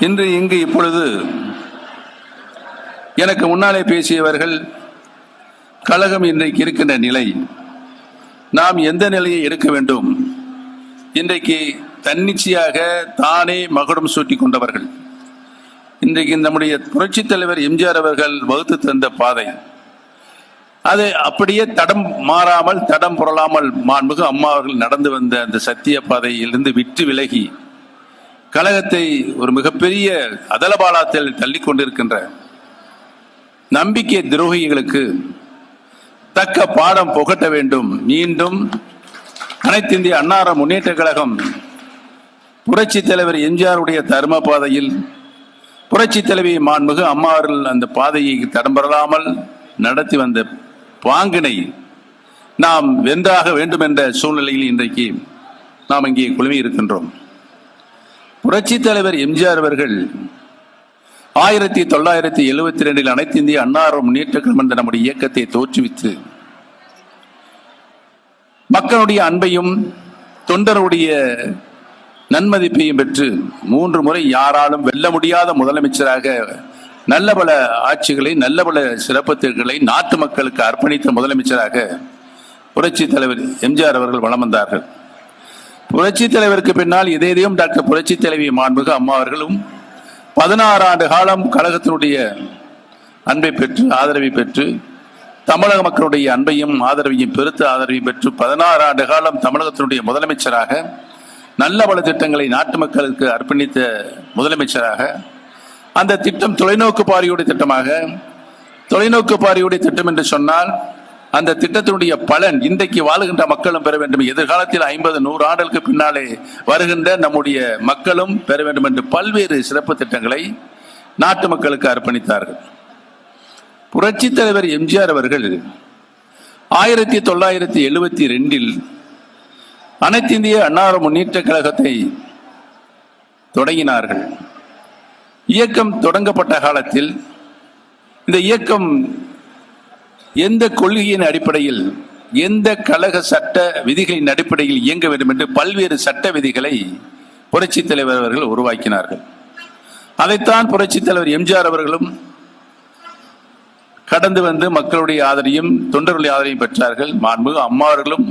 இன்று இங்கு இப்பொழுது எனக்கு முன்னாலே பேசியவர்கள் கழகம் இன்றைக்கு இருக்கின்ற நிலை நாம் எந்த நிலையை எடுக்க வேண்டும்? இன்றைக்கு தன்னிச்சையாக தானே மகுடம் சூட்டிக் கொண்டவர்கள். இன்றைக்கு நம்முடைய புரட்சித் தலைவர் எம்ஜிஆர் அவர்கள் வகுத்து தந்த பாதை அது அப்படியே தடம் மாறாமல் தடம் புரளாமல் மாண்புகு அம்மா அவர்கள் நடந்து வந்த அந்த சத்திய பாதையிலிருந்து விட்டு விலகி கழகத்தை ஒரு மிகப்பெரிய அதலபாலத்தில் தள்ளி கொண்டிருக்கின்ற நம்பிக்கை துரோகிகளுக்கு தக்க பாடம் புகட்ட வேண்டும். மீண்டும் அனைத்து இந்திய அன்னார முன்னேற்ற கழகம் புரட்சி தலைவர் எம்ஜிஆருடைய தர்ம பாதையில் புரட்சி தலைவி மாண்புகு அம்மாவர்கள் அந்த பாதையை தடம்பெறலாமல் நடத்தி வந்த பாங்கினை நாம் வென்றாக வேண்டும் என்ற சூழ்நிலையில் இன்றைக்கு நாம் இங்கே குழுமி இருக்கின்றோம் புரட்சி தலைவர் எம்ஜிஆர் அவர்கள் ஆயிரத்தி தொள்ளாயிரத்தி எழுபத்தி ரெண்டில் அனைத்து இந்திய அன்னார முன்னேற்ற கழகம் என்ற நம்முடைய இயக்கத்தை தோற்றுவித்து மக்களுடைய அன்பையும் தொண்டருடைய நன்மதிப்பையும் பெற்று மூன்று முறை யாராலும் வெல்ல முடியாத முதலமைச்சராக நல்ல பல ஆட்சிகளை நல்ல பல சிறப்புகளை நாட்டு மக்களுக்கு அர்ப்பணித்த முதலமைச்சராக புரட்சி தலைவர் எம்ஜிஆர் அவர்கள் வலம் வந்தார்கள். புரட்சி தலைவருக்கு பின்னால் இதேதையும் டாக்டர் புரட்சி தலைவி மாண்புக அம்மா அவர்களும் பதினாறு ஆண்டு காலம் கழகத்தினுடைய அன்பை பெற்று ஆதரவை பெற்று தமிழக மக்களுடைய அன்பையும் ஆதரவையும் பெருத்த ஆதரவையும் பெற்று பதினாறு ஆண்டு காலம் தமிழகத்தினுடைய முதலமைச்சராக நல்ல பல திட்டங்களை நாட்டு மக்களுக்கு அர்ப்பணித்த முதலமைச்சராக அந்த திட்டம் தொலைநோக்கு பாரியுடைய திட்டமாக தொலைநோக்கு பாரியுடைய திட்டம் என்று சொன்னால் அந்த திட்டத்தினுடைய பலன் இன்றைக்கு வாழுகின்ற மக்களும் பெற வேண்டும். எதிர்காலத்தில் ஐம்பது நூறு ஆண்டுகளுக்கு பின்னாலே வருகின்ற நம்முடைய மக்களும் பெற வேண்டும் என்று பல்வேறு சிறப்பு திட்டங்களை நாட்டு மக்களுக்கு அர்ப்பணித்தார்கள். புரட்சி தலைவர் எம்ஜிஆர் அவர்கள் ஆயிரத்தி தொள்ளாயிரத்தி எழுபத்தி ரெண்டில் அனைத்து இந்திய அன்னார முன்னேற்ற கழகத்தை தொடங்கினார்கள். இயக்கம் தொடங்கப்பட்ட காலத்தில் இந்த இயக்கம் எந்த கொள்கையின் அடிப்படையில் எந்த கழக சட்ட விதிகளின் அடிப்படையில் இயங்க வேண்டும் என்று பல்வேறு சட்ட விதிகளை புரட்சி தலைவர் அவர்கள் உருவாக்கினார்கள். அதைத்தான் புரட்சி தலைவர் எம்ஜிஆர் அவர்களும் கடந்து வந்து மக்களுடைய ஆதரவையும் தொண்டர்களுடைய ஆதரையும் பெற்றார்கள். மாண்பு அம்மா அவர்களும்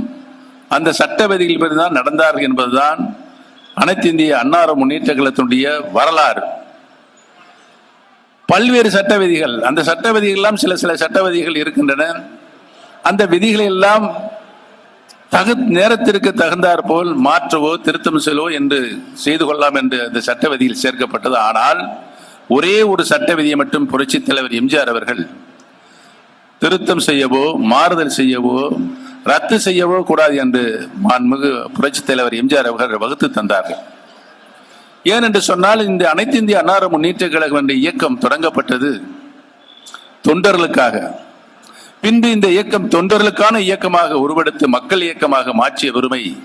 அந்த சட்ட விதிகள் தான் நடந்தார்கள் என்பதுதான் அனைத்து இந்திய அன்னார முன்னேற்ற கழகத்தினுடைய வரலாறு. பல்வேறு சட்ட விதிகள். அந்த சட்ட விதிகள் எல்லாம் சில சில சட்ட விதிகள் இருக்கின்றன. அந்த விதிகளை எல்லாம் தகு நேரத்திற்கு தகுந்தாற் போல் மாற்றவோ திருத்தம் செல்லவோ என்று செய்து கொள்ளலாம் என்று அந்த சட்ட விதியில் சேர்க்கப்பட்டது. ஆனால் ஒரே ஒரு சட்ட விதியை மட்டும் புரட்சித் தலைவர் எம்ஜிஆர் அவர்கள் திருத்தம் செய்யவோ மாறுதல் செய்யவோ ரத்து செய்யவோ கூடாது என்று மாண்புமிகு புரட்சித் தலைவர் எம்ஜிஆர் அவர்கள் வகுத்து தந்தார்கள். ஏன் என்று சொன்னால் இந்த அனைத்து இந்திய அன்னார முன்னேற்ற கழகம் என்ற இயக்கம் தொடங்கப்பட்டது தொண்டர்களுக்காக. பின்பு இந்த இயக்கம் தொண்டர்களுக்கான இயக்கமாக உருவெடுத்து மக்கள் இயக்கமாக மாற்றிய பெருமை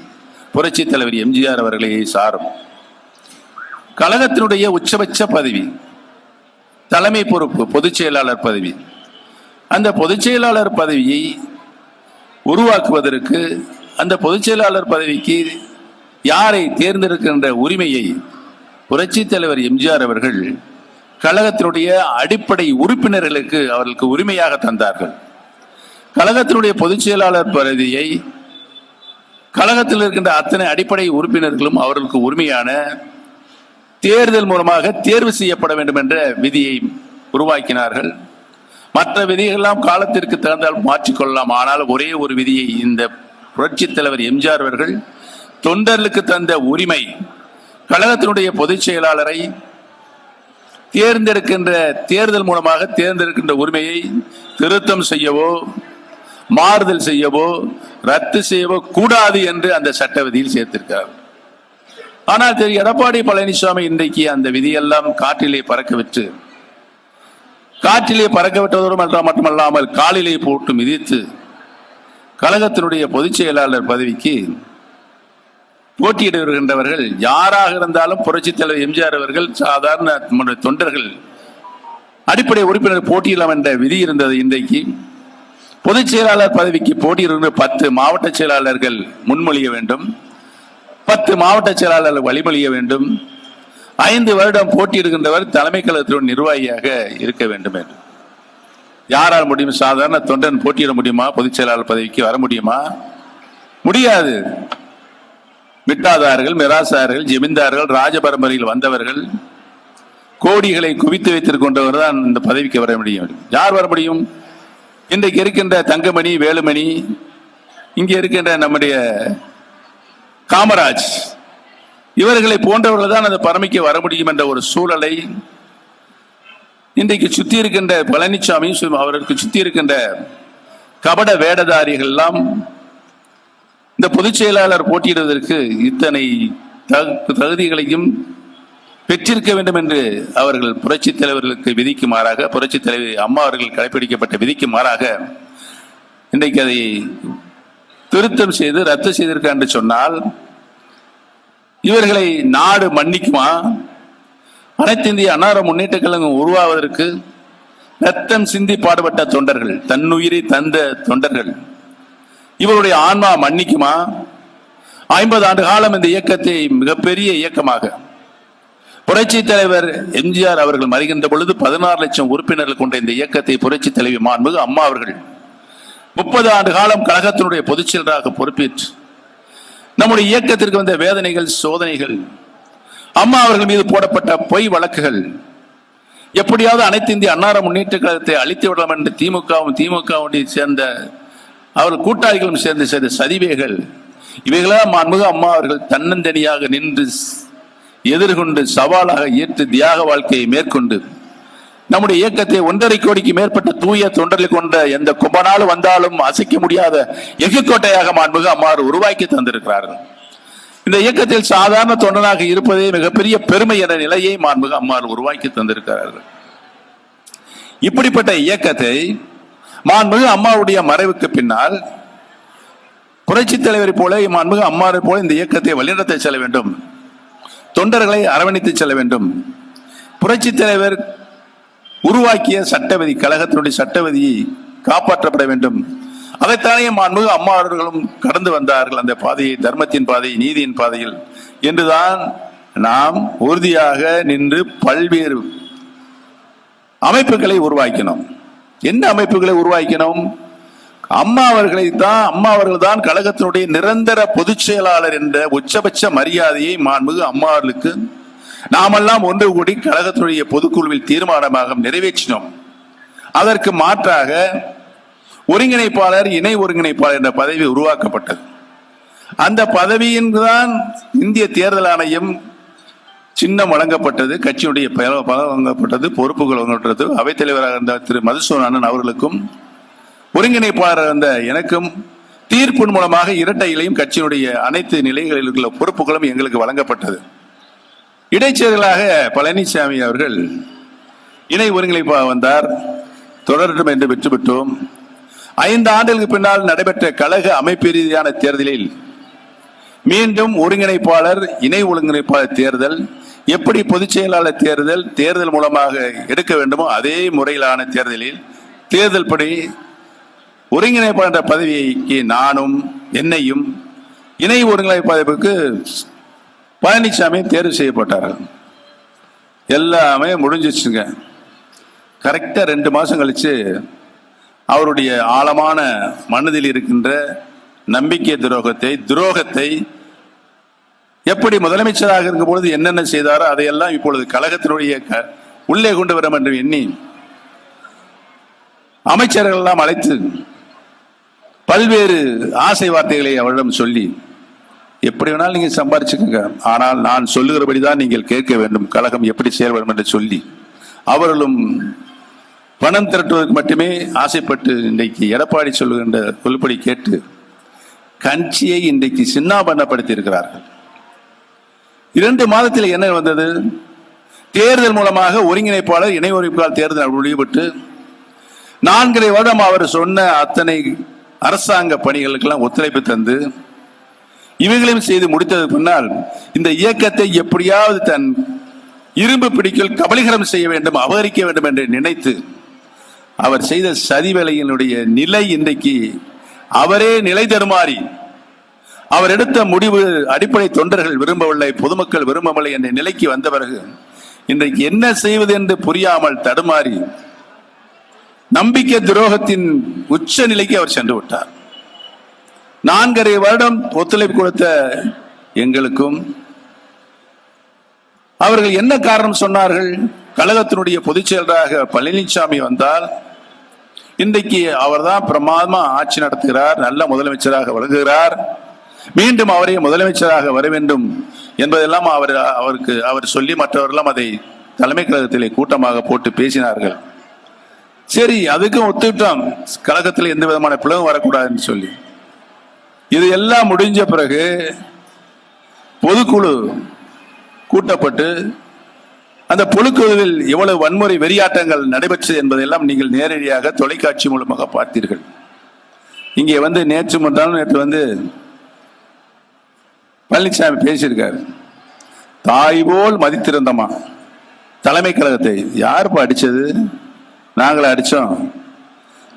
புரட்சி தலைவர் எம்ஜிஆர் அவர்களே சாரும். கழகத்தினுடைய உச்சபட்ச பதவி தலைமை பொறுப்பு பொதுச் செயலாளர் பதவி. அந்த பொதுச் செயலாளர் பதவியை உருவாக்குவதற்கு அந்த பொதுச் செயலாளர் பதவிக்கு யாரை தேர்ந்தெடுக்கின்ற உரிமையை புரட்சி தலைவர் எம்ஜிஆர் அவர்கள் கழகத்தினுடைய அடிப்படை உறுப்பினர்களுக்கு அவர்களுக்கு உரிமையாக தந்தார்கள். கழகத்தினுடைய பொதுச் செயலாளர் பதவியை கழகத்தில் இருக்கின்ற அத்தனை அடிப்படை உறுப்பினர்களும் அவர்களுக்கு உரிமையான தேர்தல் மூலமாக தேர்வு செய்யப்பட வேண்டும் என்ற விதியை உருவாக்கினார்கள். மற்ற விதிகளெல்லாம் காலத்திற்கு தகுந்தால் மாற்றிக்கொள்ளலாம் ஆனால் ஒரே ஒரு விதியை இந்த புரட்சித் தலைவர் எம்ஜிஆர் அவர்கள் தொண்டர்களுக்கு தந்த உரிமை கழகத்தினுடைய பொதுச் செயலாளரை தேர்ந்தெடுக்கின்ற தேர்தல் மூலமாக தேர்ந்தெடுக்கின்ற உரிமையை திருத்தம் செய்யவோ மாறுதல் செய்யவோ ரத்து செய்யவோ கூடாது என்று அந்த சட்ட விதியில் சேர்த்திருக்கிறார். ஆனால் திரு எடப்பாடி பழனிசாமி இன்றைக்கு அந்த விதியெல்லாம் காற்றிலே பறக்க விட்டு காற்றிலே பறக்க விட்டதோடு மட்டுமல்லாமல் காலிலே போட்டு மிதித்து கழகத்தினுடைய பொதுச் செயலாளர் பதவிக்கு போட்டியிட வருகின்றவர்கள் யாராக இருந்தாலும் புரட்சித் தலைவர் எம்ஜிஆர் அவர்கள் சாதாரண தொண்டர்கள் அடிப்படை உறுப்பினர் போட்டியிடலாம் என்ற விதி இருந்தது இன்றைக்கு. பொதுச் செயலாளர் பதவிக்கு போட்டியிடுகிற பத்து மாவட்ட செயலாளர்கள் முன்மொழிய வேண்டும். பத்து மாவட்ட செயலாளர்கள் வழிமொழிய வேண்டும். ஐந்து வருடம் போட்டியிடுகின்றவர் தலைமை கழகத்தின் நிர்வாகியாக இருக்க வேண்டும் என்று. யாரால் முடியும்? சாதாரண தொண்டன் போட்டியிட முடியுமா? பொதுச் செயலாளர் பதவிக்கு வர முடியுமா? முடியாது. மிட்டாதார்கள் மிராசார்கள் ஜமீன்தார்கள் ராஜபரம்பரையில் வந்தவர்கள் கோடிகளை குவித்து வைத்திருக்கின்றவர் தான் இந்த பதவிக்கு வர முடியும். யார் வர முடியும்? இன்றைக்கு இருக்கின்ற தங்கமணி வேலுமணி இங்கே இருக்கின்ற நம்முடைய காமராஜ் இவர்களை போன்றவர்கள் தான் அந்த பரமைக்கு வர முடியும் என்ற ஒரு சூழலை இன்றைக்கு சுத்தி இருக்கின்ற பழனிசாமி அவர்களுக்கு அவருக்கு சுத்தி இருக்கின்ற கபட வேடதாரிகள் எல்லாம் இந்த பொதுச் செயலாளர் போட்டியிடுவதற்கு இத்தனை தகு- தகுதிகளையும் பெற்றிருக்க வேண்டும் என்று அவர்கள் புரட்சி தலைவர்களுக்கு விதிக்கு மாறாக புரட்சி தலைவர் அம்மா அவர்கள் கடைபிடிக்கப்பட்ட விதிக்கு மாறாக இன்றைக்கு அதை திருத்தம் செய்து ரத்து செய்திருக்க என்று சொன்னால் இவர்களை நாடு மன்னிக்குமா? அனைத்து இந்திய அன்னார முன்னேற்ற கழகம் உருவாவதற்கு ரத்தம் சிந்தி பாடுபட்ட தொண்டர்கள் தன்னுயிரை தந்த தொண்டர்கள் இவருடைய ஆன்மா மன்னிக்குமா? ஐம்பது ஆண்டு காலம் இந்த இயக்கத்தை மிகப்பெரிய இயக்கமாக. புரட்சி தலைவர் எம்ஜிஆர் அவர்கள் மறைகின்ற பொழுது பதினாறு லட்சம் உறுப்பினர்கள் கொண்ட இந்த இயக்கத்தை புரட்சி தலைவி மாண்புமிகு அம்மா அவர்கள் முப்பது ஆண்டு காலம் கழகத்தினுடைய பொதுச் செயலராக பொறுப்பேற்று நம்முடைய இயக்கத்திற்கு வந்த வேதனைகள் சோதனைகள் அம்மா அவர்கள் மீது போடப்பட்ட பொய் வழக்குகள் எப்படியாவது அனைத்து இந்திய அன்னார முன்னேற்ற கழகத்தை அழித்து விடலாம் என்று திமுகவும் திமுகவுடைய சேர்ந்த அவர்கள் கூட்டாளிகளும் சேர்ந்து செய்த சதிவேகள் இவைகளெல்லாம் மாண்புமிகு அம்மா அவர்கள் தன்னந்தனியாக நின்று எதிர்கொண்டு சவாலாக ஏற்று தியாக வாழ்க்கையை மேற்கொண்டு நம்முடைய இயக்கத்தை ஒன்றரை கோடிக்கு மேற்பட்ட தூய தொண்டர்களை கொண்ட எந்த கும்பனாலும் வந்தாலும் அசைக்க முடியாத எஃகுக்கோட்டையாக மாண்புக அம்மாறு உருவாக்கி தந்திருக்கிறார்கள். இந்த இயக்கத்தில் சாதாரண தொண்டனாக இருப்பதே மிகப்பெரிய பெருமை என்ற நிலையை மாண்புக அம்மாறு உருவாக்கி தந்திருக்கிறார்கள். இப்படிப்பட்ட இயக்கத்தை மாண்புமிகு அம்மாவுடைய மறைவுக்கு பின்னால் புரட்சி தலைவரை போல மாண்புமிகு அம்மாவை போல இந்த இயக்கத்தை வழிநடத்த செல்ல வேண்டும். தொண்டர்களை அரவணைத்து செல்ல வேண்டும். புரட்சி தலைவர் உருவாக்கிய சட்டவிதி கழகத்தினுடைய சட்டவிதி காப்பாற்றப்பட வேண்டும். அதைத்தானே மாண்புமிகு அம்மா அவர்களும் கடந்து வந்தார்கள் அந்த பாதையை தர்மத்தின் பாதை நீதியின் பாதையில். என்றுதான் நாம் உறுதியாக நின்று பல்வேறு அமைப்புகளை உருவாக்கினோம். என்ன அமைப்புகளை உருவாக்கினோம்? அம்மா அவர்களை தான் அம்மா அவர்கள் தான் கழகத்தினுடைய நிரந்தர பொதுச் செயலாளர் என்ற உச்சபட்ச மரியாதையை மாண்புகு அம்மா அவர்களுக்கு நாமெல்லாம் ஒன்று கூடி கழகத்தினுடைய பொதுக்குழுவில் தீர்மானமாக நிறைவேற்றினோம். அதற்கு மாற்றாக ஒருங்கிணைப்பாளர் இணை ஒருங்கிணைப்பாளர் என்ற பதவி உருவாக்கப்பட்டது. அந்த பதவியின் தான் இந்திய தேர்தல் ஆணையம் சின்னம் வழங்கப்பட்டது கட்சியுடைய பல வழங்கப்பட்டது பொறுப்புகள் வழங்கப்பட்டது. அவைத்தலைவராக இருந்த திரு மதுசூதன் அண்ணன் அவர்களுக்கும் ஒருங்கிணைப்பாளராக இருந்த எனக்கும் தீர்ப்பின் மூலமாக இரட்டை இலையும் கட்சியினுடைய அனைத்து நிலைகளில் உள்ள பொறுப்புகளும் எங்களுக்கு வழங்கப்பட்டது. இடைச்செயலாக பழனிசாமி அவர்கள் இணை ஒருங்கிணைப்பாக வந்தார். தொடரட்டும் என்று வெற்றி பெற்றோம் ஐந்து ஆண்டுகளுக்கு பின்னால் நடைபெற்ற கழக அமைப்பு ரீதியான தேர்தலில் மீண்டும் ஒருங்கிணைப்பாளர் இணை ஒருங்கிணைப்பாளர் தேர்தல் எப்படி பொதுச் செயலாளர் தேர்தல் தேர்தல் மூலமாக எடுக்க வேண்டுமோ அதே முறையிலான தேர்தலில் தேர்தல் படி ஒருங்கிணைப்பாளர் பதவிக்கு நானும் என்னையும் இணை ஒருங்கிணைப்பாளருக்கு பழனிசாமி தேர்வு செய்யப்பட்டார்கள். எல்லாமே முடிஞ்சிச்சுங்க. கரெக்டாக ரெண்டு மாதம் கழிச்சு அவருடைய ஆழமான மனதில் இருக்கின்ற நம்பிக்கை துரோகத்தை துரோகத்தை எப்படி முதலமைச்சராக இருக்கும் பொழுது என்னென்ன செய்தாரோ அதையெல்லாம் இப்பொழுது கழகத்தினுடைய க- உள்ளே கொண்டு வர என்று எண்ணி அமைச்சர்கள் எல்லாம் அழைத்து பல்வேறு ஆசை வார்த்தைகளை அவரிடம் சொல்லி எப்படி வேணாலும் நீங்க சம்பாரிச்சுக்கோங்க. ஆனால் நான் சொல்லுகிறபடிதான் நீங்கள் கேட்க வேண்டும் கழகம் எப்படி செயல்படும் என்று சொல்லி. அவர்களும் பணம் திரட்டுவதற்கு மட்டுமே ஆசைப்பட்டு இன்றைக்கு எடப்பாடி சொல்லுகின்ற சொல்லுபடி கேட்டு கட்சியை இன்றைக்கு சின்னாபண்ணப்படுத்தி இருக்கிறார்கள் இரண்டு மாதத்தில் என்ன வந்தது? தேர்தல் மூலமாக ஒருங்கிணைப்பாளர் இணை ஒருங்கிணைப்பாளர் தேர்தல் முடிவுபட்டு நான்கரை வருடம் அவர் சொன்ன அத்தனை அரசாங்க பணிகளுக்கெல்லாம் ஒத்துழைப்பு தந்து இவைகளையும் செய்து முடித்தது பின்னால் இந்த இயக்கத்தை எப்படியாவது தன் இரும்பு பிடிக்கல் கபலீகரம் செய்ய வேண்டும் அபகரிக்க வேண்டும் என்று நினைத்து அவர் செய்த சதி வேலையினுடைய நிலை இன்றைக்கு அவரே நிலை தருமாறி அவர் எடுத்த முடிவு அடிப்படை தொண்டர்கள் விரும்பவில்லை பொதுமக்கள் விரும்பவில்லை என்ற நிலைக்கு வந்த பிறகு இன்றைக்கு என்ன செய்வது என்று புரியாமல் தடுமாறி நம்பிக்கை துரோகத்தின் உச்ச நிலைக்கு அவர் சென்று விட்டார். நான்கரை வருடம் ஒத்துழைப்பு கொடுத்த எங்களுக்கும் அவர்கள் என்ன காரணம் சொன்னார்கள்? கழகத்தினுடைய பொதுச் செயலராக பழனிசாமி வந்தால் இன்றைக்கு அவர்தான் பிரமாதமா ஆட்சி நடத்துகிறார் நல்ல முதலமைச்சராக விளங்குகிறார் மீண்டும் அவரே முதலமைச்சராக வர வேண்டும் என்பதெல்லாம் அவர் அவருக்கு அவர் சொல்லி மற்றவர்களெல்லாம் அதை தலைமை கழகத்திலே கூட்டமாக போட்டு பேசினார்கள். சரி அதுக்கும் ஒத்துவிட்டோம் கழகத்தில் எந்த விதமான பிளவும் வரக்கூடாதுன்னு சொல்லி. இது எல்லாம் முடிஞ்ச பிறகு பொதுக்குழு கூட்டப்பட்டு அந்த பொதுக்குழுவில் எவ்வளவு வன்முறை வெறியாட்டங்கள் நடைபெற்றது என்பதையெல்லாம் நீங்கள் நேரடியாக தொலைக்காட்சி மூலமாக பார்த்தீர்கள். இங்கே வந்து நேற்று முன்னாலும் நேற்று வந்து பழனிசாமி பேசியிருக்காரு. தாய் போல் மதித்திருந்தமா தலைமை கழகத்தை யாருப்பா அடிச்சது? நாங்களே அடிச்சோம்.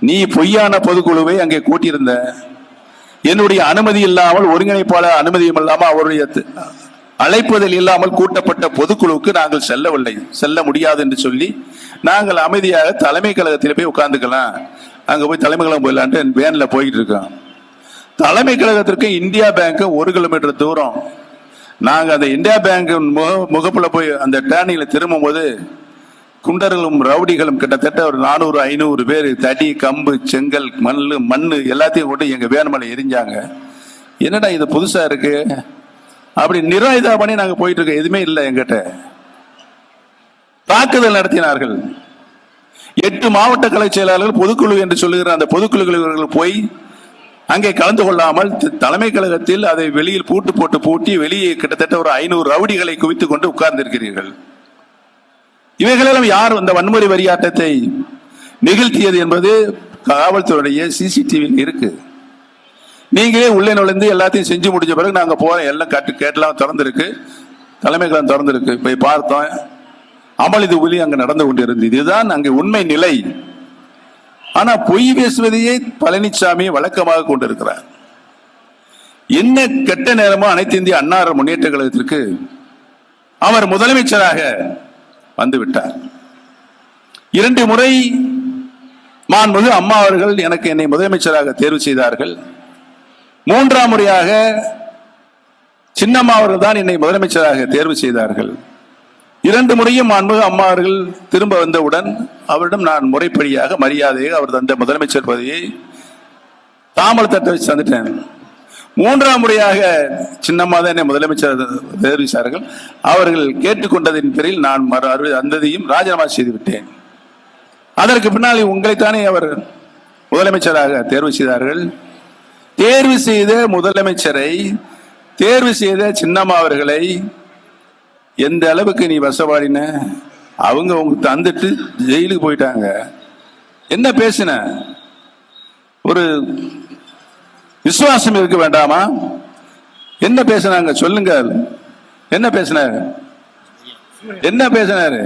நீ பொய்யான பொதுக்குழுவை அங்கே கூட்டியிருந்த. என்னுடைய அனுமதி இல்லாமல் ஒருங்கிணைப்பாளர் அனுமதியும் இல்லாமல் அவருடைய அழைப்பதில் அழைப்புதல் இல்லாமல் கூட்டப்பட்ட பொதுக்குழுவுக்கு நாங்கள் செல்லவில்லை. செல்ல முடியாது என்று சொல்லி நாங்கள் அமைதியாக தலைமை கழகத்தில் போய் உட்காந்துக்கலாம் அங்கே போய் தலைமை கழகம் போயிடலான்ட்டு வேனில் போய்கிட்டு இருக்கோம். தலைமை கழகத்திற்கு இந்தியா பேங்க் ஒரு கிலோமீட்டர் தூரம். நாங்கள் அந்த இந்தியா பேங்க் முக முகப்பில் போய் அந்த டேனியில் திரும்பும் போது குண்டர்களும் ரவுடிகளும் கிட்டத்தட்ட ஒரு நானூறு ஐநூறு பேர் தடி கம்பு செங்கல் மண் மண் எல்லாத்தையும் கொண்டு எங்கள் வேணுமலை எரிஞ்சாங்க. என்னடா இது புதுசாக இருக்கு? அப்படி நிராயுதா பண்ணி நாங்கள் போயிட்டு இருக்கோம். எதுவுமே இல்லை எங்கிட்ட. தாக்குதல் நடத்தினார்கள். எட்டு மாவட்ட கலை செயலாளர்கள் பொதுக்குழு என்று சொல்லுகிற அந்த பொதுக்குழுக்கள் போய் அங்கே கலந்து கொள்ளாமல் தலைமை கழகத்தில் அதை வெளியில் பூட்டு போட்டு பூட்டி வெளியே கிட்டத்தட்ட ஒரு ஐநூறு ரவுடிகளை குவித்துக் கொண்டு உட்கார்ந்திருக்கிறீர்கள். இவைகளெல்லாம் யார் அந்த வன்முறை வரியாட்டத்தை நிகழ்த்தியது என்பது காவல்துறையுடைய சிசிடிவியில் இருக்கு. நீங்களே உள்ளே நுழைந்து எல்லாத்தையும் செஞ்சு முடிஞ்ச பிறகு நாங்கள் போறோம். எல்லாம் கட்டு கேட்டெல்லாம் திறந்திருக்கு. கழகம் திறந்திருக்கு. போய் பார்த்தோம். அமல் இது ஒலி அங்கே நடந்து கொண்டிருந்தது. இதுதான் அங்கே உண்மை நிலை. ஆனா பொய் பேசுவதையே பழனிசாமி வழக்கமாக கொண்டிருக்கிறார். என்ன கெட்ட நேரமோ அனைத்து இந்திய அன்னார முன்னேற்ற கழகத்திற்கு அவர் முதலமைச்சராக வந்துவிட்டார். இரண்டு முறை மாண்புமிகு அம்மா அவர்கள் எனக்கு என்னை முதலமைச்சராக தேர்வு செய்தார்கள். மூன்றாம் முறையாக சின்னம்மா அவர்கள் தான் என்னை முதலமைச்சராக தேர்வு செய்தார்கள். இரண்டு முறையும் மாண்புமிகு அம்மா அவர்கள் திரும்ப வந்தவுடன் அவரிடம் நான் முறைப்படியாக மரியாதையாக அவர் தந்த முதலமைச்சர் பதவியை தாமல் தட்ட வச்சு தந்துட்டேன். மூன்றாம் முறையாக சின்னம்மா தான் என்னை முதலமைச்சர் தெரிவித்தார்கள். அவர்கள் கேட்டுக்கொண்டதின் பேரில் நான் மறு அறுவை அந்ததையும் ராஜினாமா செய்து விட்டேன். அதற்கு பின்னால் உங்களைத்தானே அவர் முதலமைச்சராக தேர்வு செய்தார்கள். தேர்வு செய்த முதலமைச்சரை தேர்வு செய்த சின்னம்மா அவர்களை எந்த அளவுக்கு நீ வசவாடின? அவங்க உங்களுக்கு தந்துட்டு ஜெயிலுக்கு போயிட்டாங்க. என்ன பேசின? ஒரு விசுவாசம் இருக்க வேண்டாமா? என்ன பேசினாங்க? சொல்லுங்க. என்ன பேசினாரு? என்ன பேசினாரு?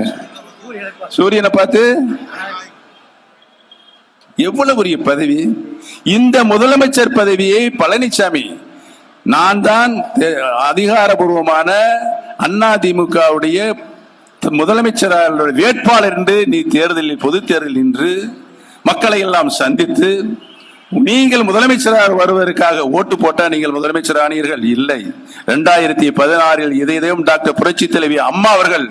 சூரியனை பார்த்து எவ்வளவு பெரிய பதவி? இந்த முதலமைச்சர் பதவியை பழனிசாமி நான் தான் அதிகாரபூர்வமான அண்ணா திமுகவுடைய முதலமைச்சராக வேட்பாளர் என்று நீ தேர்தலில் பொது தேர்தலில் நின்று மக்களை எல்லாம் சந்தித்து நீங்கள் முதலமைச்சராக வருவதற்காக ஓட்டு போட்டால் நீங்கள் முதலமைச்சர் ஆனீர்கள். இல்லை. ரெண்டாயிரத்தி பதினாறில் இதயம் டாக்டர் புரட்சி தலைவி அம்மா அவர்கள்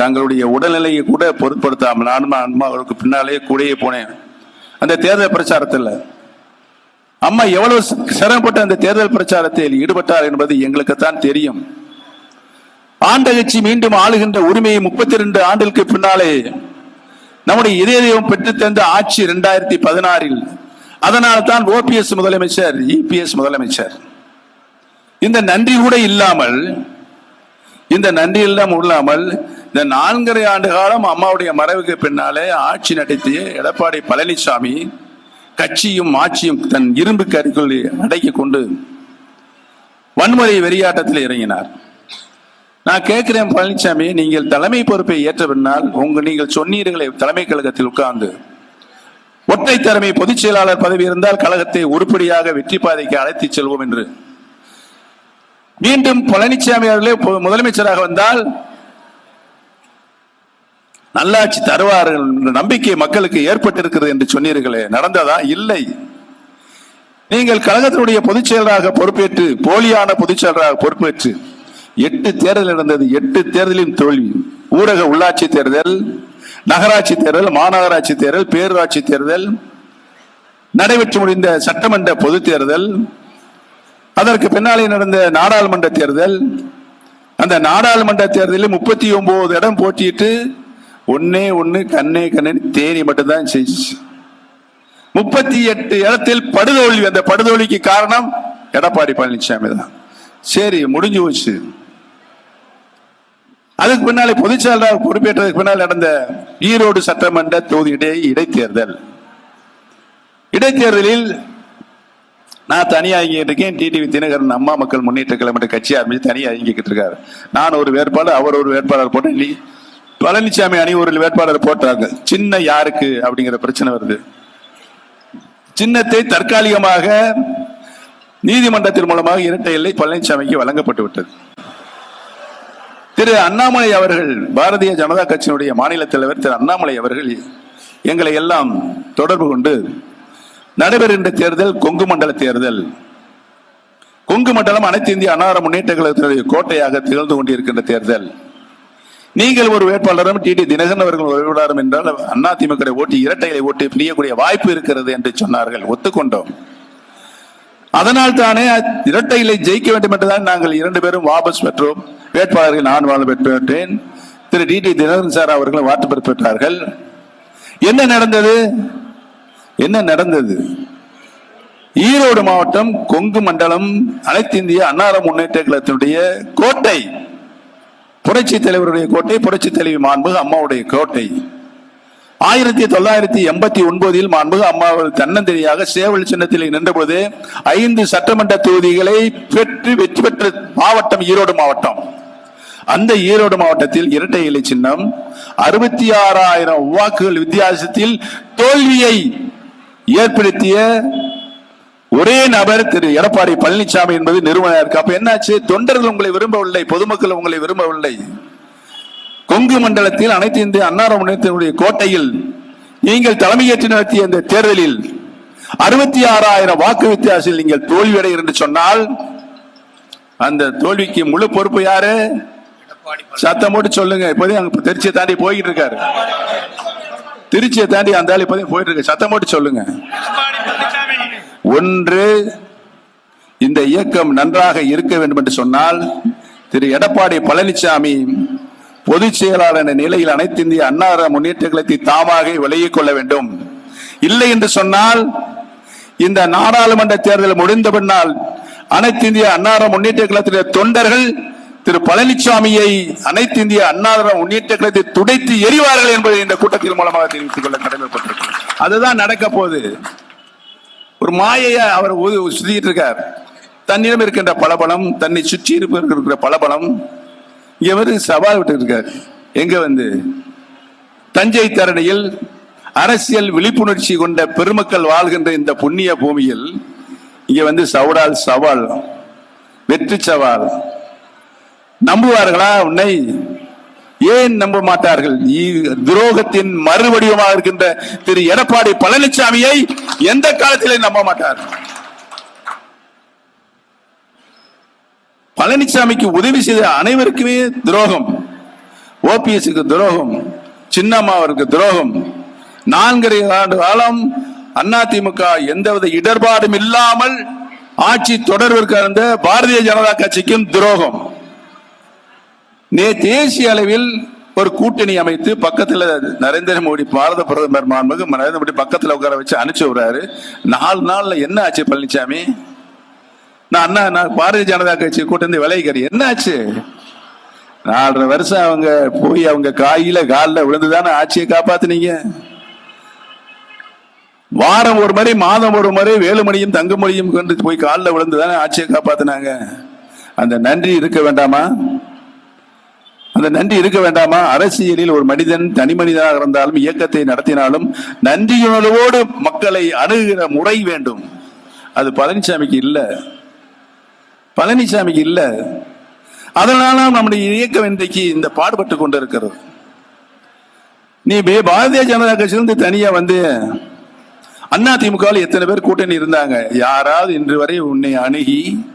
தங்களுடைய உடல்நிலையை கூட பொருட்படுத்தாமல் நானும் அம்மா அவர்களுக்கு பின்னாலே கூடயே போனேன். அந்த தேர்தல் பிரச்சாரத்தில் அம்மா எவ்வளவு சிரமப்பட்டு அந்த தேர்தல் பிரச்சாரத்தில் ஈடுபட்டார் என்பது எங்களுக்கு தான் தெரியும். ஆண்டகட்சி மீண்டும் ஆளுகின்ற உரிமையை முப்பத்தி ரெண்டு ஆண்டுகளுக்கு பின்னாலே நம்முடைய இதய தெய்வம் பெற்றுத்தந்த ஆட்சி இரண்டாயிரத்தி பதினாறில் அதனால் தான் ஓபிஎஸ் முதலமைச்சர் இபிஎஸ் முதலமைச்சர். இந்த நன்றி கூட இல்லாமல் இந்த நன்றி எல்லாம் இல்லாமல் இந்த நான்கரை ஆண்டு காலம் அம்மாவுடைய மறைவுக்கு பின்னாலே ஆட்சி நடத்திய எடப்பாடி பழனிசாமி கட்சியும் ஆட்சியும் தன் இரும்பு கருக்குள் அடக்கி கொண்டு வன்முறை வெறியாட்டத்தில் இறங்கினார். நான் கேட்கிறேன் பழனிசாமி நீங்கள் தலைமை பொறுப்பை ஏற்ற பின்னால் உங்க நீங்கள் சொன்னீர்களே தலைமை கழகத்தில் உட்கார்ந்து. ஒற்றை தலைமை பொதுச் செயலாளர் பதவி இருந்தால் கழகத்தை உருப்படியாக வெற்றி பாதைக்கு அழைத்துச் செல்வோம் என்று. மீண்டும் பழனிசாமி அவர்களே முதலமைச்சராக வந்தால் நல்லாட்சி தருவார்கள் என்ற நம்பிக்கை மக்களுக்கு ஏற்பட்டிருக்கிறது என்று சொன்னீர்களே நடந்ததா? இல்லை. நீங்கள் கழகத்தினுடைய பொதுச் செயலராக பொறுப்பேற்று போலியான பொதுச் செயலராக பொறுப்பேற்று எட்டு தேர்தல் நடந்தது எட்டு தேர்தலின் தோல்வி. ஊரக உள்ளாட்சி தேர்தல் நகராட்சி தேர்தல் மாநகராட்சி தேர்தல் பேரூராட்சி தேர்தல் நடைபெற்று முடிந்த சட்டமன்ற பொதுத் தேர்தல் அதற்கு பின்னாலே நடந்த நாடாளுமன்ற தேர்தல். அந்த நாடாளுமன்ற தேர்தலில் முப்பத்தி ஒன்பது இடம் போட்டியிட்டு ஒன்னே ஒன்னு கண்ணே கண்ணே தேனி மட்டும்தான் செய்ச்சு முப்பத்தி எட்டு இடத்தில் படுதோல்வி அந்த படுதோல்விக்கு காரணம் எடப்பாடி பழனிசாமி தான். சரி முடிஞ்சு போச்சு. அதுக்கு பின்னாலே பொதுச்செயலாளர் பொறுப்பேற்றதுக்கு பின்னால் நடந்த ஈரோடு சட்டமன்ற தொகுதி இடை இடைத்தேர்தல். இடைத்தேர்தலில் நான் தனியாக இயங்கிட்டு இருக்கேன். டிடிவி தினகரன் அம்மா மக்கள் முன்னேற்ற கழகம் கட்சி ஆரம்பிச்சு தனியாக இயங்கிக்கிட்டு இருக்காரு. நான் ஒரு வேட்பாளர் அவர் ஒரு வேட்பாளர் போட்டு பழனிசாமி அணி ஒரு வேட்பாளர் போட்டாங்க. சின்ன யாருக்கு அப்படிங்கிற பிரச்சனை வருது. சின்னத்தை தற்காலிகமாக நீதிமன்றத்தின் மூலமாக இரட்டை எல்லை பழனிசாமிக்கு வழங்கப்பட்டு விட்டது. திரு அண்ணாமலை அவர்கள் பாரதிய ஜனதா கட்சியினுடைய மாநில தலைவர் திரு அண்ணாமலை அவர்கள் எங்களை எல்லாம் தொடர்பு கொண்டு நடைபெறுகின்ற தேர்தல் கொங்கு மண்டல தேர்தல். கொங்கு மண்டலம் அனைத்து இந்திய அன்னார முன்னேற்ற கழகத்தினுடைய கோட்டையாக திகழ்ந்து கொண்டிருக்கின்ற தேர்தல். நீங்கள் ஒரு வேட்பாளரும் டிடி தினகரன் அவர்கள் ஒரு என்றால் அதிமுக ஓட்டு இரட்டைகளை ஓட்டு பிரியக்கூடிய வாய்ப்பு இருக்கிறது என்று சொன்னார்கள். ஒத்துக்கொண்டோம். அதனால் தானே இரட்டைகளை ஜெயிக்க வேண்டும் என்றுதான் நாங்கள் இரண்டு பேரும் வாபஸ் பெற்றோம். வேட்பாளர்கள் நான் வாழ் பெற்றேன். Thiru T T Dhinakaran sir அவர்களும் வாட்டு பெற்றார்கள் என்ன நடந்தது? என்ன நடந்தது? ஈரோடு மாவட்டம் கொங்கு மண்டலம் அனைத்து இந்திய அன்னார முன்னேற்ற கழகத்தினுடைய கோட்டை. புரட்சி தலைவருடைய கோட்டை புரட்சி தலைவி மாண்பு அம்மாவுடைய கோட்டை. ஆயிரத்தி தொள்ளாயிரத்தி எண்பத்தி ஒன்பதில் மாண்புக அம்மா தன்னந்தனியாக சேவல் சின்னத்தில் நின்றபோது ஐந்து சட்டமன்ற தொகுதிகளை பெற்று வெற்றி பெற்ற மாவட்டம் ஈரோடு மாவட்டம். அந்த ஈரோடு மாவட்டத்தில் இரட்டை இலை சின்னம் அறுபத்தி ஆறாயிரம் வாக்குகள் வித்தியாசத்தில் தோல்வியை ஏற்படுத்திய ஒரே நபர் திரு எடப்பாடி பழனிசாமி என்பது நிறுவனர். இருக்கு அப்ப என்னாச்சு? தொண்டர்கள் உங்களை விரும்பவில்லை பொதுமக்கள் உங்களை விரும்பவில்லை. கொங்கு மண்டலத்தில் அனைத்து இந்திய அன்னார முன்னேற்றத்தினுடைய கோட்டையில் நீங்கள் தலைமையேற்று நடத்திய இந்த தேர்தலில் அறுபத்தி ஆறாயிரம் வாக்கு வித்தியாசத்தில் நீங்கள் தோல்வியடை என்று சொன்னால் அந்த தோல்விக்கு முழு பொறுப்பு யாரு? சத்தம் போட்டு சொல்லுங்க. இப்போதே அங்க திருச்சியை தாண்டி போய்கிட்டு இருக்காரு. திருச்சியை தாண்டி அந்த ஆள் இப்போதே போயிட்டு இருக்கு சத்தம் போட்டு சொல்லுங்க. ஒன்று இந்த இயக்கம் நன்றாக இருக்க வேண்டும் என்று சொன்னால் திரு எடப்பாடி பழனிசாமி பொதுச் செயலாளர் என்ற நிலையில் அனைத்து இந்திய அன்னார முன்னேற்ற கழகத்தை தாமாக விலகிக் கொள்ள வேண்டும். இல்லை என்று சொன்னால் இந்த நாடாளுமன்ற தேர்தல் முடிந்த பின்னால் அனைத்து இந்திய அன்னார முன்னேற்ற கழகத்தினுடைய தொண்டர்கள் திரு பழனிசாமியை அனைத்து இந்திய அன்னார முன்னேற்ற கழகத்தை துடைத்து எரிவார்கள் என்பதை இந்த கூட்டத்தின் மூலமாக தெரிவித்துக் கொள்ள கடமைப்பட்டிருக்கிறோம். அதுதான் நடக்க போகுது. ஒரு மாயைய அவர் சுத்திட்டு இருக்கார். தன்னிடம் இருக்கின்ற பலபலம் தன்னை சுற்றி இருப்ப- இருக்கிற பலபலம் இங்க வந்து சவால் விட்டு இருக்கார் எங்க வந்து? தஞ்சை தரணியில் அரசியல் விழிப்புணர்ச்சி கொண்ட பெருமக்கள் வாழ்கின்ற இந்த புண்ணிய பூமியில் இங்க வந்து சவுடால் சவால் வெற்றி சவால். நம்புவார்களா? உன்னை ஏன் நம்ப மாட்டார்கள்? துரோகத்தின் மறுவடிவமாக இருக்கின்ற திரு எடப்பாடி பழனிசாமியை எந்த காலத்திலே நம்ப மாட்டார்கள் பழனிசாமிக்கு உதவி செய்த அனைவருக்குமே துரோகம். ஓபிஎஸ்க்கு துரோகம். சின்னம்மாவிற்கு துரோகம். நான்கரை ஆண்டு காலம் அதிமுக எந்தவித இடர்பாடும் இல்லாமல் ஆட்சி தொடர்பிற்கு இருந்த பாரதிய ஜனதா கட்சிக்கும் துரோகம். நே தேசிய அளவில் ஒரு கூட்டணி அமைத்து பக்கத்தில் நரேந்திர மோடி பாரத பிரதமர் மாண்புக்கு நரேந்திர மோடி பக்கத்தில் உட்கார வச்சு அனுப்பிச்சு விடுறாரு. நாலு நாளில் என்ன ஆச்சு பழனிசாமி நான் அண்ணா நான் பாரதிய ஜனதா கட்சி கூட்டந்து விலைக்கிறேன் என்னாச்சு? நாலரை வருஷம் அவங்க போய் அவங்க காயில காலில் விழுந்துதானே ஆட்சியை காப்பாத்தினீங்க? வாரம் ஒரு முறை மாதம் ஒரு முறை வேலுமணியும் தங்கமொழியும் கொண்டு போய் காலில் விழுந்துதானே ஆட்சியை காப்பாத்தினாங்க. அந்த நன்றி இருக்க வேண்டாமா? அந்த நன்றி இருக்க வேண்டாமா? அரசியலில் ஒரு மனிதன் தனி மனிதனாக இருந்தாலும் இயக்கத்தை நடத்தினாலும் நன்றியுணர்வோடு மக்களை அணுகிற முறை வேண்டும். அது பழனிசாமிக்கு இல்லை. பழனிசாமிக்கு இல்லை. அதனால நம்முடைய இயக்கம் இன்றைக்கு இந்த பாடுபட்டு கொண்டு இருக்கிறது நீ பே- பாரதிய ஜனதா கட்சியிலிருந்து தனியா வந்து அண்ணா திமுகவில் எத்தனை பேர் கூட்டணி இருந்தாங்க? யாராவது இன்று வரை உன்னை அணுகி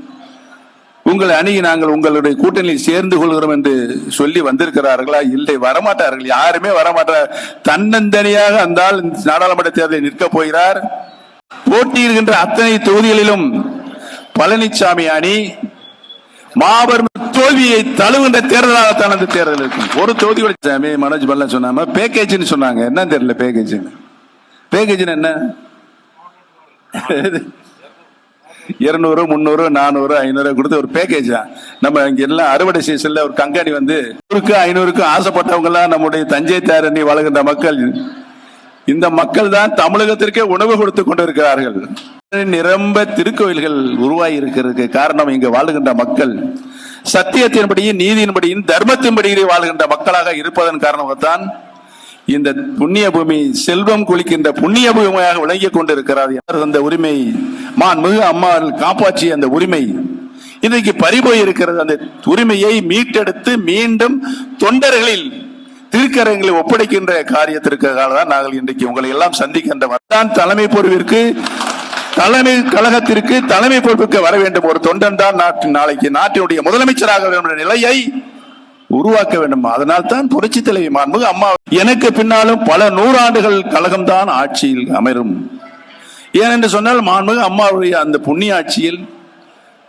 உங்களை அணுகி நாங்கள் உங்களுடைய கூட்டணியில் சேர்ந்து கொள்கிறோம் என்று சொல்லி வந்திருக்கிறார்களா? இல்லை வரமாட்டார்கள். யாருமே வரமாட்டார். தன்னந்தனியாக அந்த நாடாளுமன்ற தேர்தலில் நிற்க போகிறார். போட்டியிடுகின்ற அத்தனை தொகுதிகளிலும் பழனிசாமி அணி மாபெரும் தோல்வியை தழுவுகின்ற தேர்தலாகத்தான் அந்த தேர்தல் இருக்கும். ஒரு தொகுதி கூட சாமி மனோஜ் பல்ல சொன்னாம பேக்கேஜ்னு சொன்னாங்க. என்ன தெரியல பேக்கேஜ்னு பேக்கேஜ்னு என்ன? இருநூறு முந்நூறு நானூறு ஐநூறு கொடுத்து ஒரு பேக்கேஜ் தான் நம்ம இங்க எல்லாம் அறுவடை சீசன்ல ஒரு கங்காணி வந்து நூறுக்கு ஐநூறுக்கு ஆசைப்பட்டவங்க எல்லாம் நம்முடைய தஞ்சை தாரணி வழங்குகின்ற மக்கள் இந்த மக்கள் தான் தமிழகத்திற்கே உணவு கொடுத்து கொண்டிருக்கிறார்கள். நிரம்ப திருக்கோயில்கள் உருவாகி இருக்கிறதுக்கு காரணம் இங்கு வாழுகின்ற மக்கள். சத்தியத்தின்படியும் நீதியின்படியும் தர்மத்தின்படியே வாழ்கின்ற மக்களாக இருப்பதன் காரணமாகத்தான் இந்த புண்ணிய பூமி செல்வம் குளிக்கின்ற புண்ணிய பூமியாக விளங்கிக் கொண்டிருக்கிறார் யார் அந்த உரிமை. மான் மிகு அம்மாள் காப்பாற்றிய அந்த உரிமை. இன்றைக்கு பறிபோய் இருக்கிறது அந்த உரிமையை மீட்டெடுத்து மீண்டும் தொண்டர்களில் திருக்கரங்களை ஒப்படைக்கின்ற காரியத்திற்காக தான் நாங்கள் இன்றைக்கு உங்களை எல்லாம் சந்திக்கின்ற தான் தலைமை பொறுப்பிற்கு தலைமை கழகத்திற்கு தலைமை பொறுப்புக்கு வர வேண்டும். ஒரு தொண்டன் தான் நாட்டு நாளைக்கு நாட்டினுடைய முதலமைச்சராக வேண்டும் நிலையை உருவாக்க வேண்டும். அதனால் தான் புரட்சி தலைவி மாண்புமிகு அம்மா எனக்கு பின்னாலும் பல நூறாண்டுகள் கழகம் தான் ஆட்சியில் அமரும். ஏனென்று சொன்னால் மாண்புமிகு அம்மாவுடைய அந்த புண்ணிய ஆட்சியில்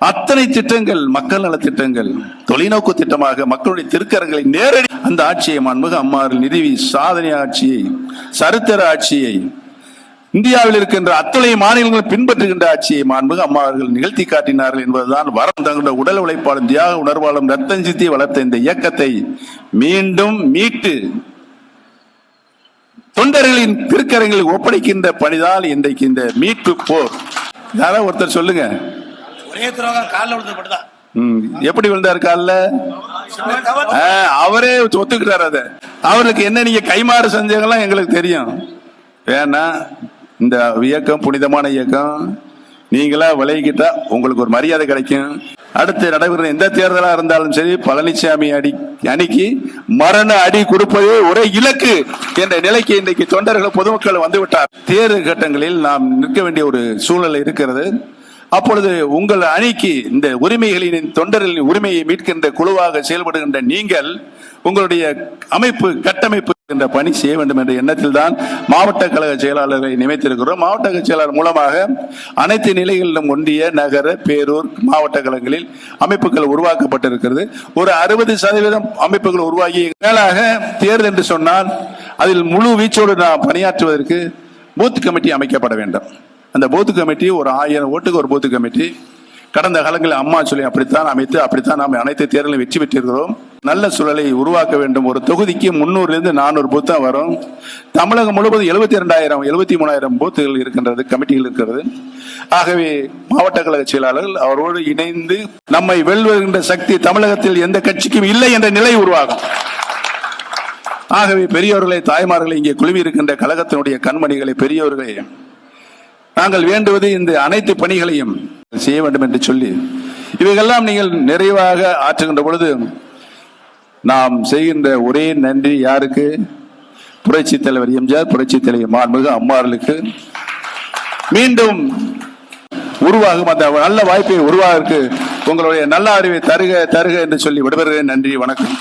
அத்தனை திட்டங்கள் மக்கள் நல திட்டங்கள் தொலைநோக்கு திட்டமாக மக்களுடைய திருக்கரங்களை நேரடி அந்த ஆட்சியை மாண்புமிகு அம்மாறு நிறுவி சாதனை ஆட்சியை சரித்திர ஆட்சியை இந்தியாவில் இருக்கின்ற அத்தனை மாநிலங்கள் பின்பற்றுகின்ற ஆட்சியை மாண்புக அம்மா அவர்கள் நிகழ்த்தி காட்டினார்கள் என்பதுதான் வரம் தங்களுடைய உடல் உழைப்பாலும் தியாக உணர்வாளரும் ரத்தம் சித்தி வளர்த்த இந்த இயக்கத்தை மீண்டும் மீட்டு தொண்டர்களின் திருக்கரங்களில் ஒப்படைக்கின்ற பணிதான் இன்றைக்கு இந்த மீட்பு போர். யாரோ ஒருத்தர் சொல்லுங்க. ஒரே துரோகம் காலில் விழுந்து மட்டும்தான். ம், எப்படி விழுந்தார் காலில்? அவரே ஒத்துக்கிட்டார் அத. அவருக்கு என்ன நீங்க கைமாறு செஞ்சதெல்லாம் எங்களுக்கு தெரியும். வேணா இந்த இயக்கம் புனிதமான இயக்கம். நீங்களா விலகிக்கிட்டா உங்களுக்கு ஒரு மரியாதை கிடைக்கும். அடுத்து நடைபெறுற எந்த தேர்தலா இருந்தாலும் சரி பழனிசாமி அடி அணிக்கு மரண அடி கொடுப்பதே ஒரே இலக்கு என்ற நிலைக்கு இன்றைக்கு தொண்டர்கள் பொதுமக்கள் வந்து விட்டார் தேர்தல் கட்டங்களில் நாம் நிற்க வேண்டிய ஒரு சூழ்நிலை இருக்கிறது. அப்பொழுது உங்கள் அணிக்கு இந்த உரிமைகளின் தொண்டர்களின் உரிமையை மீட்கின்ற குழுவாக செயல்படுகின்ற நீங்கள் உங்களுடைய அமைப்பு கட்டமைப்பு என்ற பணி செய்ய வேண்டும் என்ற எண்ணத்தில் தான் மாவட்ட கழக செயலாளரை நியமித்திருக்கிறோம். மாவட்ட கழக செயலாளர் மூலமாக அனைத்து நிலைகளிலும் ஒன்றிய நகர பேரூர் மாவட்ட கழகங்களில் அமைப்புகள் உருவாக்கப்பட்டிருக்கிறது. ஒரு அறுபது சதவீதம் அமைப்புகள் உருவாகி மேலாக தேர்தல் என்று சொன்னால் அதில் முழு வீச்சோடு நாம் பணியாற்றுவதற்கு பூத் கமிட்டி அமைக்கப்பட வேண்டும். அந்த போத்து கமிட்டி ஒரு ஆயிரம் ஓட்டுக்கு ஒரு போத்து கமிட்டி கடந்த காலங்களில் அம்மா சொல்லி அப்படித்தான் அமைத்து அப்படித்தான் நாம் அனைத்து தேர்தலிலும் வெற்றி பெற்றிருக்கிறோம். நல்ல சூழலை உருவாக்க வேண்டும். ஒரு தொகுதிக்கு முன்னூறுலேருந்து நானூறு பூத் வரும். தமிழகம் முழுவதும் எழுபத்தி இரண்டாயிரம் எழுபத்தி மூணாயிரம் பூத்துகள் இருக்கின்றது கமிட்டிகள் இருக்கிறது. ஆகவே மாவட்ட கழக செயலாளர்கள் அவரோடு இணைந்து நம்மை வெல்வகின்ற சக்தி தமிழகத்தில் எந்த கட்சிக்கும் இல்லை என்ற நிலை உருவாகும். ஆகவே பெரியவர்களை தாய்மார்களை இங்கே குழுவி இருக்கின்ற கழகத்தினுடைய கண்மணிகளை பெரியவர்களை நாங்கள் வேண்டுவது இந்த அனைத்து பணிகளையும் செய்ய வேண்டும் என்று சொல்லி இவைகெல்லாம் நீங்கள் நிறைவாக ஆற்றுகின்ற பொழுது நாம் செய்கின்ற ஒரே நன்றி யாருக்கு? புரட்சி தலைவர் எம்ஜிஆர் புரட்சி தலைவர் மாண்புமிகு அம்மார்களுக்கு. மீண்டும் உருவாகும் அந்த நல்ல வாய்ப்பை உருவாக உங்களுடைய நல்ல அறிவை தருக தருக என்று சொல்லி விடுபெறுகிறேன் நன்றி வணக்கம்.